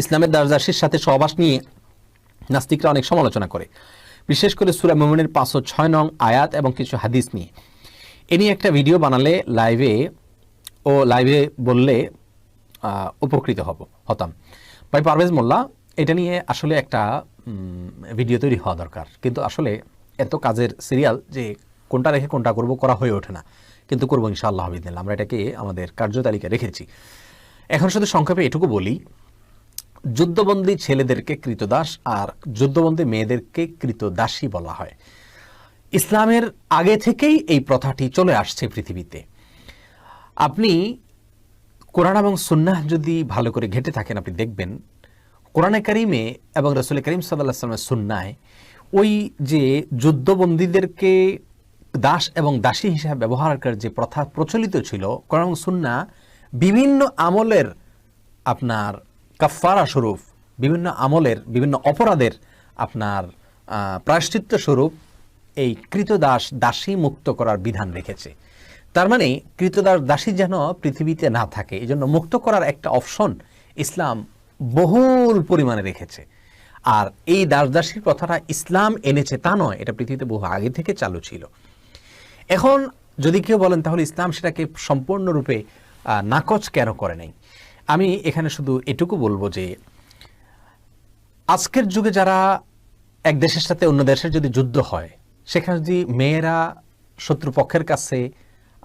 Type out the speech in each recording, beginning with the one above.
ইসলামের দাসদাসীর সাথে সহবাস নিয়ে নাস্তিকরা অনেক সমালোচনা করে। বিশেষ করে সুরা মোমিনের পাঁচশো ছয় নং আয়াত এবং কিছু হাদিস নিয়ে। এ নিয়ে একটা ভিডিও বানালে লাইভে ও লাইভে বললে উপকৃত হব, হতাম। ভাই পারভেজ মোল্লা, এটা নিয়ে আসলে একটা ভিডিও তৈরি হওয়া দরকার। কিন্তু আসলে এত কাজের সিরিয়াল যে কোনটা রেখে কোনটা করব, করা হয়ে ওঠে না। কিন্তু করব ইনশাআল্লাহ হাবিদিল্লা আমরা এটাকে আমাদের কার্যতালিকা রেখেছি। এখন শুধু সংক্ষেপে এটুকু বলি যুদ্ধবন্দী ছেলেদেরকে কৃতদাস আর যুদ্ধবন্দী মেয়েদেরকে কৃতদাসী বলা হয়। ইসলামের আগে থেকেই এই প্রথাটি চলে আসছে পৃথিবীতে। আপনি কোরআন এবং সুন্নাহ যদি ভালো করে ঘেটে থাকেন, আপনি দেখবেন কোরআনে কারিমে এবং রসুল করিম সাল্লামের সুন্নায় ওই যে যুদ্ধবন্দীদেরকে দাস এবং দাসী হিসাবে ব্যবহার করার যে প্রথা প্রচলিত ছিল, কোরআন সুন্না বিভিন্ন আমলের আপনার কাফারা স্বরূপ, বিভিন্ন আমলের, বিভিন্ন অপরাধের আপনার প্রায়শ্চিত্ত স্বরূপ এই কৃতদাস দাসী মুক্ত করার বিধান রেখেছে। তার মানে কৃতদাস দাসী যেন পৃথিবীতে না থাকে এই জন্য মুক্ত করার একটা অপশন ইসলাম বহুল পরিমাণে রেখেছে। আর এই দাস দাসীর কথাটা ইসলাম এনেছে তা নয়, এটা পৃথিবীতে বহু আগে থেকে চালু ছিল। এখন যদি কেউ বলেন তাহলে ইসলাম সেটাকে সম্পূর্ণরূপে নাকচ কেন করে নাই? আমি এখানে শুধু এটুকু বলব যে, আজকের যুগে যারা এক দেশের সাথে অন্য দেশের যদি যুদ্ধ হয়, সেখানে যদি মেয়েরা শত্রুপক্ষের কাছে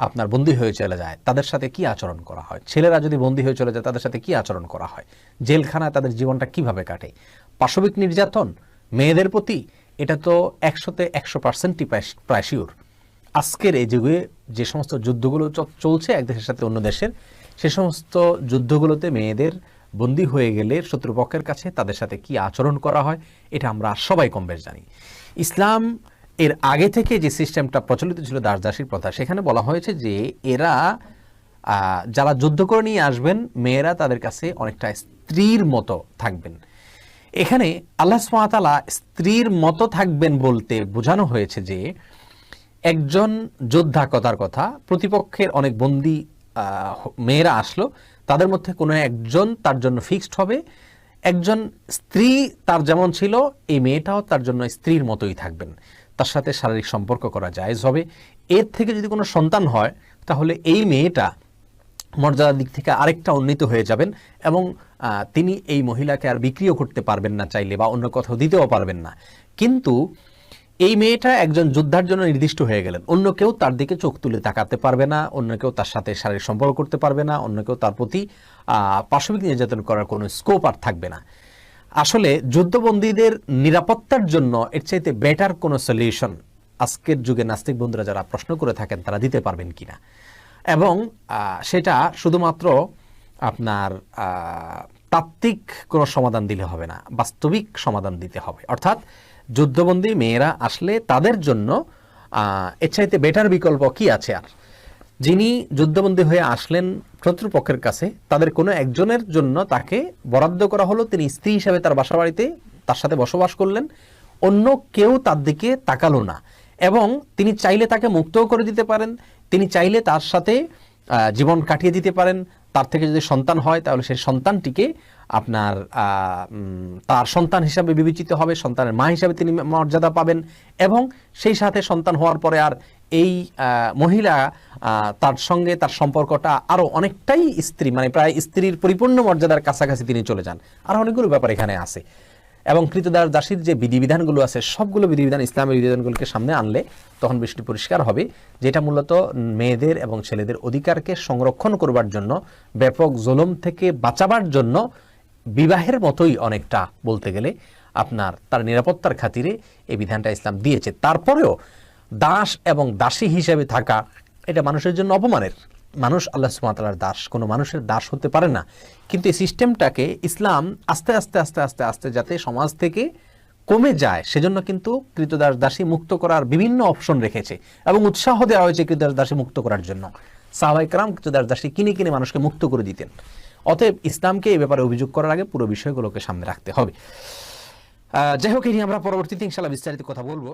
আপনার বন্দী হয়ে চলে যায়, তাদের সাথে কি আচরণ করা হয়? ছেলেরা যদি বন্দী হয়ে চলে যায়, তাদের সাথে কি আচরণ করা হয়? জেলখানায় তাদের জীবনটা কীভাবে কাটে? পাশবিক নির্যাতন মেয়েদের প্রতি, এটা তো একশোতে একশো পার্সেন্টই প্রায় শিওর। আজকের এই যুগে যে সমস্ত যুদ্ধগুলো চলছে এক দেশের সাথে অন্য দেশের সে সমস্ত যুদ্ধগুলোতে মেয়েদের বন্দী হয়ে গেলে শত্রুপক্ষের কাছে তাদের সাথে কি আচরণ করা হয়, এটা আমরা সবাই কম বেশ জানি। ইসলাম এর আগে থেকে যে সিস্টেমটা প্রচলিত ছিল দাসদাসীর প্রথা, সেখানে বলা হয়েছে যে এরা যারা যুদ্ধ করে নিয়ে আসবেন, মেয়েরা তাদের কাছে অনেকটা স্ত্রীর মতো থাকবেন। এখানে আল্লাহ সুমাতালা স্ত্রীর মতো থাকবেন বলতে বোঝানো হয়েছে যে, একজন যোদ্ধা কথার কথা, প্রতিপক্ষের অনেক বন্দি মেয়েরা আসলো, তাদের মধ্যে কোনো একজন তার জন্য ফিক্সড হবে, একজন স্ত্রী তার যেমন ছিল, এই মেয়েটাও তার জন্য স্ত্রীর মতোই থাকবেন। তার সাথে শারীরিক সম্পর্ক করা জায়েজ হবে। এর থেকে যদি কোনো সন্তান হয়, তাহলে এই মেয়েটা মর্যাদার দিক থেকে আরেকটা উন্নীত হয়ে যাবেন এবং তিনি এই মহিলাকে আর বিক্রিও করতে পারবেন না চাইলে বা অন্য কোথাও দিতেও পারবেন না। কিন্তু এই মেয়েটা একজন যোদ্ধার জন্য নির্দিষ্ট হয়ে গেলেন। অন্য কেউ তার দিকে চোখ তুলে তাকাতে পারবে না, অন্য কেউ তার সাথে শারীরিক সম্পর্ক করতে পারবে না, অন্য কেউ তার প্রতি পাশবিক নির্যাতন করার কোনো স্কোপ আর থাকবে না। আসলে যুদ্ধবন্দীদের নিরাপত্তার জন্য এর চাইতে বেটার কোনো সলিউশন আজকের যুগে নাস্তিক বন্ধুরা যারা প্রশ্ন করে থাকেন, তারা দিতে পারবেন কিনা? এবং সেটা শুধুমাত্র আপনার তাত্ত্বিক কোনো সমাধান দিলে হবে না, বাস্তবিক সমাধান দিতে হবে। অর্থাৎ যুদ্ধবন্দী মেয়েরা আসলে তাদের জন্য এর চাইতে বেটার বিকল্প কি আছে আর? যিনি যুদ্ধবন্দী হয়ে আসলেন শত্রুপক্ষের কাছে, তাদের কোনো একজনের জন্য তাকে বরাদ্দ করা হলো। তিনি স্ত্রী হিসাবে তার বাসা বাড়িতে তার সাথে বসবাস করলেন। অন্য কেউ তার দিকে তাকালো না। এবং তিনি চাইলে তাকে মুক্তও করে দিতে পারেন। তিনি চাইলে তার সাথে জীবন কাটিয়ে দিতে পারেন। তার থেকে যদি সন্তান হয়, তাহলে সেই সন্তানটিকে আপনার তার সন্তান হিসাবে বিবেচিত হবে, সন্তানের মা হিসাবে তিনি মর্যাদা পাবেন এবং সেই সাথে সন্তান হওয়ার পরে আর এই মহিলা তার সঙ্গে তার সম্পর্কটা আরও অনেকটাই স্ত্রী মানে প্রায় স্ত্রীর পরিপূর্ণ মর্যাদার কাছাকাছি তিনি চলে যান। আর অনেকগুলো ব্যাপার এখানে আছে। এবং কৃতদাস দাসীর যে বিধিবিধানগুলো আছে, সবগুলো বিধিবিধান ইসলামের বিধিবিধানগুলোকে সামনে আনলে তখন বিষয়টি পরিষ্কার হবে, যেটা মূলত মেয়েদের এবং ছেলেদের অধিকারকে সংরক্ষণ করবার জন্য, ব্যাপক জুলুম থেকে বাঁচাবার জন্য বিবাহের মতোই অনেকটা বলতে গেলে আপনার তার নিরাপত্তার খাতিরে এই বিধানটা ইসলাম দিয়েছে। তারপরেও দাস এবং দাসী হিসেবে থাকা, এটা মানুষের জন্য অপমানের মানুষ, আল্লাহ সুমাতালার দাস, কোনো মানুষের দাস হতে পারে না। কিন্তু এই সিস্টেমটাকে ইসলাম আস্তে আস্তে আস্তে আস্তে আস্তে যাতে সমাজ থেকে কমে যায়, সেজন্য কিন্তু কৃতদাস দাসী মুক্ত করার বিভিন্ন অপশন রেখেছে এবং উৎসাহ দেওয়া হয়েছে কৃতদাস দাসী মুক্ত করার জন্য। সাহবাইকরাম কৃতদাস দাসী কিনে কিনে মানুষকে মুক্ত করে দিতেন। অতএব ইসলামকে এই ব্যাপারে অভিযোগ করার আগে পুরো বিষয়গুলোকে সামনে রাখতে হবে। যাই হোক এই নিয়ে আমরা পরবর্তীতে ইনশাল্লাহ বিস্তারিত কথা বলব।